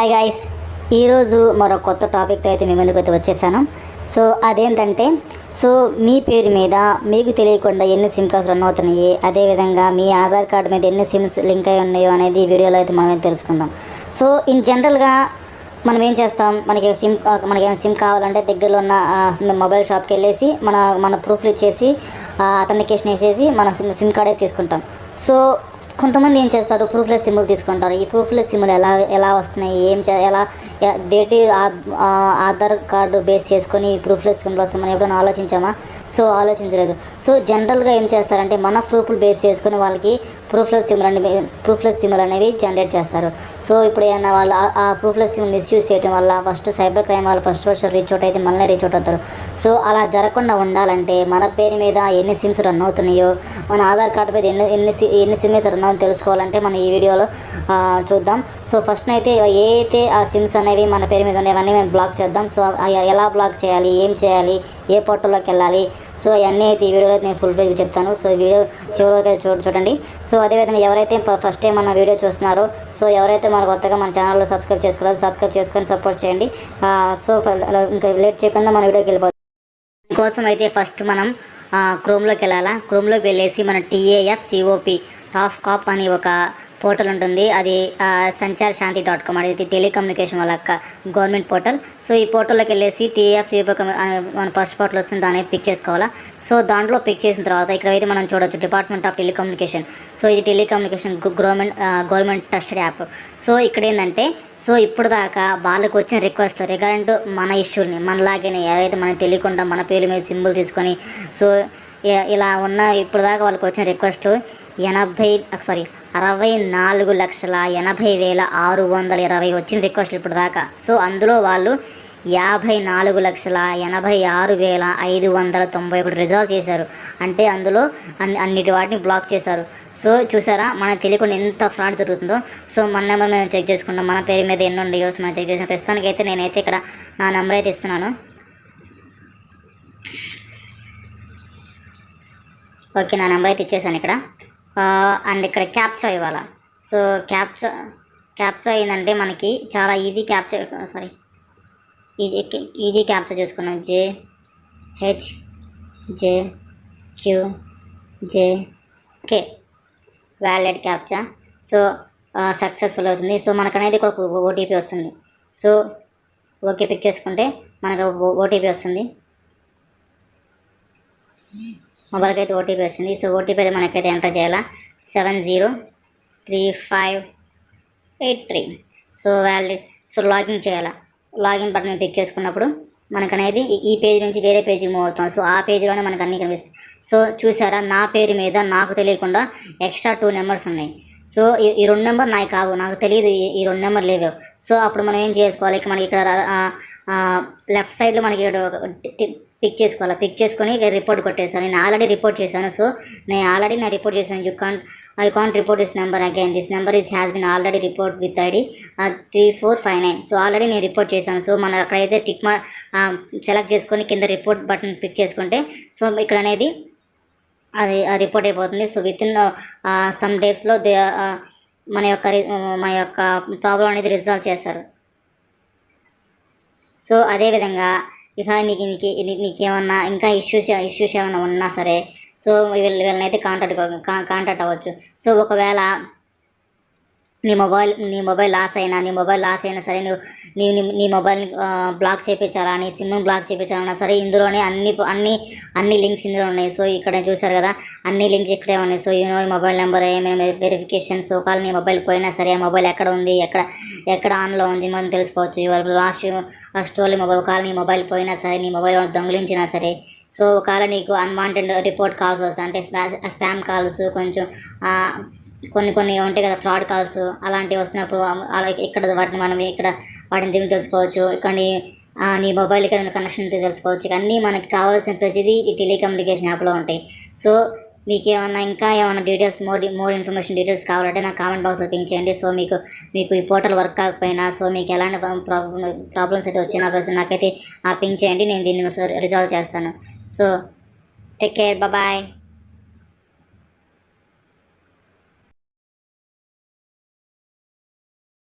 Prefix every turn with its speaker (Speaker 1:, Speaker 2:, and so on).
Speaker 1: Hi guys ఈరోజు మరో కొత్త టాపిక్తో అయితే మీ ముందుకు అయితే వచ్చేసాను. సో అదేంటంటే సో మీ పేరు మీద మీకు తెలియకుండా ఎన్ని సిమ్ కార్డ్స్ రన్ అవుతున్నాయి అదేవిధంగా మీ ఆధార్ కార్డు మీద ఎన్ని సిమ్స్ లింక్ అయి ఉన్నాయో అనేది వీడియోలో అయితే మనం తెలుసుకుందాం. సో ఇన్ జనరల్గా మనం ఏం చేస్తాం? మనకి సిమ్ మనకి ఏమైనా సిమ్ కావాలంటే దగ్గరలో ఉన్న మొబైల్ షాప్కి వెళ్ళేసి మన మన ప్రూఫ్లు ఇచ్చేసి అథెంటికేషన్ వేసేసి మన సిమ్ సిమ్ కార్డ్ అయితే తీసుకుంటాం. సో కొంతమంది ఏం చేస్తారు? ప్రూఫ్లెస్ సిమ్లు తీసుకుంటారు. ఈ ప్రూఫ్లెస్ సిమ్లు ఎలా ఎలా వస్తున్నాయి? ఏం చే ఎలా డేట్ డేటి ఆధార్ కార్డు బేస్ చేసుకొని ఈ ప్రూఫ్లెస్ సిమ్లు వస్తామని ఎప్పుడైనా ఆలోచించామా? సో ఆలోచించలేదు. సో జనరల్గా ఏం చేస్తారంటే మన ప్రూఫ్లు బేస్ చేసుకుని వాళ్ళకి ప్రూఫ్లెస్ సిమ్లు అనేవి ప్రూఫ్లెస్ సిమ్లు అనేవి జనరేట్ చేస్తారు. సో ఇప్పుడు ఏమన్నా వాళ్ళు ఆ- ప్రూఫ్లెస్ సిమ్ మిస్యూజ్ చేయడం వల్ల ఫస్ట్ సైబర్ క్రైమ్ వాళ్ళు ఫస్ట్ ఫస్ట్ రీచ్ అవుట్ అయితే మళ్ళీ రీచ్ అవుట్ అవుతారు. సో అలా జరగకుండా ఉండాలంటే మన పేరు మీద ఎన్ని సిమ్స్ రన్ అవుతున్నాయో మన ఆధార్ కార్డు మీద ఎన్ని ఎన్ని ఎన్ని సిమ్స్ రన్ అవుతుందో తెలుసుకోవాలంటే మనం ఈ వీడియోలో చూద్దాం. సో ఫస్ట్ అయితే ఏ అయితే ఆ సిమ్స్ అనేవి మన పేరు మీద ఉన్నాయో అవన్నీ మేము బ్లాక్ చేద్దాం. సో ఎలా బ్లాక్ చేయాలి ఏం చేయాలి ఏ పోర్టల్లోకి వెళ్ళాలి సో అన్నీ అయితే ఈ వీడియోలో అయితే నేను ఫుల్ ఫ్రీగా చెప్తాను. సో వీడియో చివరి వరకు అయితే చూ చూడండి. సో అదేవిధంగా ఎవరైతే ఫ- ఫస్ట్ టైం మన వీడియో చూస్తున్నారో సో ఎవరైతే మన కొత్తగా మన ఛానల్లో సబ్స్క్రైబ్ చేసుకోలేదు సబ్స్క్రైబ్ చేసుకొని సపోర్ట్ చేయండి. సో ఇంకా లేట్ చేయకుండా మన వీడియోకి వెళ్ళిపోతాం కోసం అయితే ఫస్ట్ మనం క్రోమ్లోకి వెళ్ళాలా? క్రోమ్లోకి వెళ్ళేసి మన టీఏఎఫ్ సిఓపి టాఫ్ కాప్ అని ఒక పోర్టల్ ఉంటుంది. అది సంచార్ శాంతి డాట్ కామ్ అనేది టెలికమ్యూనికేషన్ వాళ్ళ గవర్నమెంట్ పోర్టల్. సో ఈ పోర్టల్లోకి వెళ్ళేసి టీఏఎఫ్ మన ఫస్ట్ పోర్టల్ వస్తుంది. దాని పిక్ చేసుకోవాలా. సో దాంట్లో పిక్ చేసిన తర్వాత ఇక్కడ అయితే మనం చూడొచ్చు డిపార్ట్మెంట్ ఆఫ్ టెలికమ్యూనికేషన్ సో ఇది telecommunication government government trusted app. So ఇక్కడ ఏంటంటే సో ఇప్పుడు దాకా వాళ్ళకి వచ్చిన రిక్వెస్ట్ రిగార్డింగ్ మన ఇష్యూని మనలాగే ఎవరైతే మనకు తెలియకుండా మన పేరు మీద సింబల్ తీసుకొని సో ఇలా ఉన్న ఇప్పుడు దాకా వాళ్ళకి వచ్చిన రిక్వెస్ట్ ఎనభై సారీ అరవై నాలుగు లక్షల ఎనభై వేల ఆరు వందల ఇరవై వచ్చిన రిక్వెస్ట్లు ఇప్పుడు దాకా సో అందులో వాళ్ళు యాభై నాలుగు లక్షల ఎనభై ఆరు వేల ఐదు వందల తొంభై ఒకటి రిజాల్వ్ చేశారు. అంటే అందులో అన్ని అన్నిటి వాటిని బ్లాక్ చేశారు. సో చూసారా? మనకు తెలియకుండా ఎంత ఫ్రాడ్ జరుగుతుందో. సో మన నెంబర్ మీద చెక్ చేసుకుంటాం మన పేరు మీద ఎన్ని ఉండేయో మనం చెక్ చేసిన ప్రస్తుతానికి అయితే నేనైతే ఇక్కడ నా నెంబర్ అయితే ఇస్తున్నాను. ఓకే నా నెంబర్ అయితే ఇచ్చేసాను ఇక్కడ. అండ్ ఇక్కడ క్యాప్చా ఇవ్వాలా. సో క్యాప్చా క్యాప్చా ఏంటంటే మనకి చాలా easy captcha sorry easy easy captcha చేసుకున్నాం. J H J Q J K valid captcha. So successful అవుతుంది. సో మనకనేది అనేది ఒక ఓటీపీ వస్తుంది. సో ఓకే పిక్ చేసుకుంటే మనకు ఓటీపీ వస్తుంది. మొబైల్కి అయితే ఓటీపీ వచ్చింది. సో ఓటీపీ అయితే మనకైతే ఎంటర్ చేయాలా? Seven zero three five eight three. So valid so login చేయాలా? లాగిన్ బటన్ క్లిక్ చేసుకున్నప్పుడు మనకనేది ఈ- పేజ్ నుంచి వేరే పేజీకి మూవ్ అవుతాం. సో ఆ పేజీలోనే మనకు అన్నీ కనిపిస్తాయి. సో చూసారా నా పేరు మీద నాకు తెలియకుండా ఎక్స్ట్రా టూ నెంబర్స్ ఉన్నాయి. సో ఈ ఈ రెండు నెంబర్ నాకు కావు. నాకు తెలియదు ఈ- రెండు నెంబర్ లేవు. సో అప్పుడు మనం ఏం చేసుకోవాలి? ఇక మనకి ఇక్కడ లెఫ్ట్ సైడ్లో మనకి ఒక పిక్ చేసుకోవాలి? పిక్ చేసుకొని రిపోర్ట్ కొట్టేసాను నేను ఆల్రెడీ రిపోర్ట్ చేశాను. సో నేను ఆల్రెడీ uh, నేను రిపోర్ట్ చేశాను. You can't I can't report this number again this number is has been already report with ID three four five nine so already నేను report చేశాను. So మనం అక్కడైతే tick మా select చేసుకొని కింద రిపోర్ట్ బటన్ పిక్ చేసుకుంటే so ఇక్కడ అనేది అది రిపోర్ట్ అయిపోతుంది. సో విత్ ఇన్ సమ్ డేస్లో దే uh, మన యొక్క uh, మన యొక్క ప్రాబ్లం అనేది రిజాల్వ్ చేస్తారు. సో అదేవిధంగా ఇక నీకు నీకు నీకేమన్నా ఇంకా ఇష్యూస్ ఇష్యూస్ ఏమైనా ఉన్నా సరే సో వీళ్ళ వీళ్ళనైతే కాంటాక్ట్ కాంటాక్ట్ అవ్వచ్చు. సో ఒకవేళ నీ మొబైల్ నీ మొబైల్ లాస్ అయినా నీ మొబైల్ లాస్ అయినా సరే నువ్వు నీ నీ- మొబైల్ని బ్లాక్ చేయించాలా నీ సిమ్ని బ్లాక్ చేయించాలన్నా సరే ఇందులోనే అన్ని అన్ని అన్ని లింక్స్ ఇందులో ఉన్నాయి. సో ఇక్కడ చూసారు కదా అన్ని లింక్స్ ఇక్కడే ఉన్నాయి. So you know mobile number ఏమైనా వెరిఫికేషన్ సో కాల్ నీ మొబైల్ పోయినా సరే ఆ మొబైల్ ఎక్కడ ఉంది ఎక్కడ ఎక్కడ ఆన్లో ఉంది మనం తెలుసుకోవచ్చు. ఇవాళ లాస్ట్ స్టోరీ మొబైల్ కాల్ నీ మొబైల్ పోయినా సరే నీ మొబైల్ దొంగిలించినా సరే సో ఒకవేళ నీకు అన్వాంటెడ్ రిపోర్ట్ కాల్స్ వస్తాయి. అంటే స్పామ్ కాల్స్ కొంచెం కొన్ని కొన్ని ఉంటాయి కదా ఫ్రాడ్ కాల్స్ అలాంటివి వస్తున్నప్పుడు అలా ఇక్కడ వాటిని మనం ఇక్కడ వాటిని తిరిగి తెలుసుకోవచ్చు? ఇక్కడ నీ- మొబైల్ ఇక్కడ కనెక్షన్ తెలుసుకోవచ్చు? ఇవన్నీ అన్నీ మనకి కావాల్సిన ప్రతిదీ ఈ టెలికమ్యూనికేషన్ యాప్లో ఉంటాయి. సో మీకు ఏమన్నా ఇంకా ఏమైనా details more more information details కావాలంటే నాకు కామెంట్ బాక్స్లో పింక్ చేయండి. సో మీకు మీకు ఈ పోర్టల్ వర్క్ కాకపోయినా సో మీకు ఎలాంటి ప్రాబ్లమ్ ప్రాబ్లమ్స్ అయితే వచ్చినా ప్రశ్న నాకైతే పింక్ చేయండి. నేను దీన్ని రిజాల్వ్ చేస్తాను. So take care bye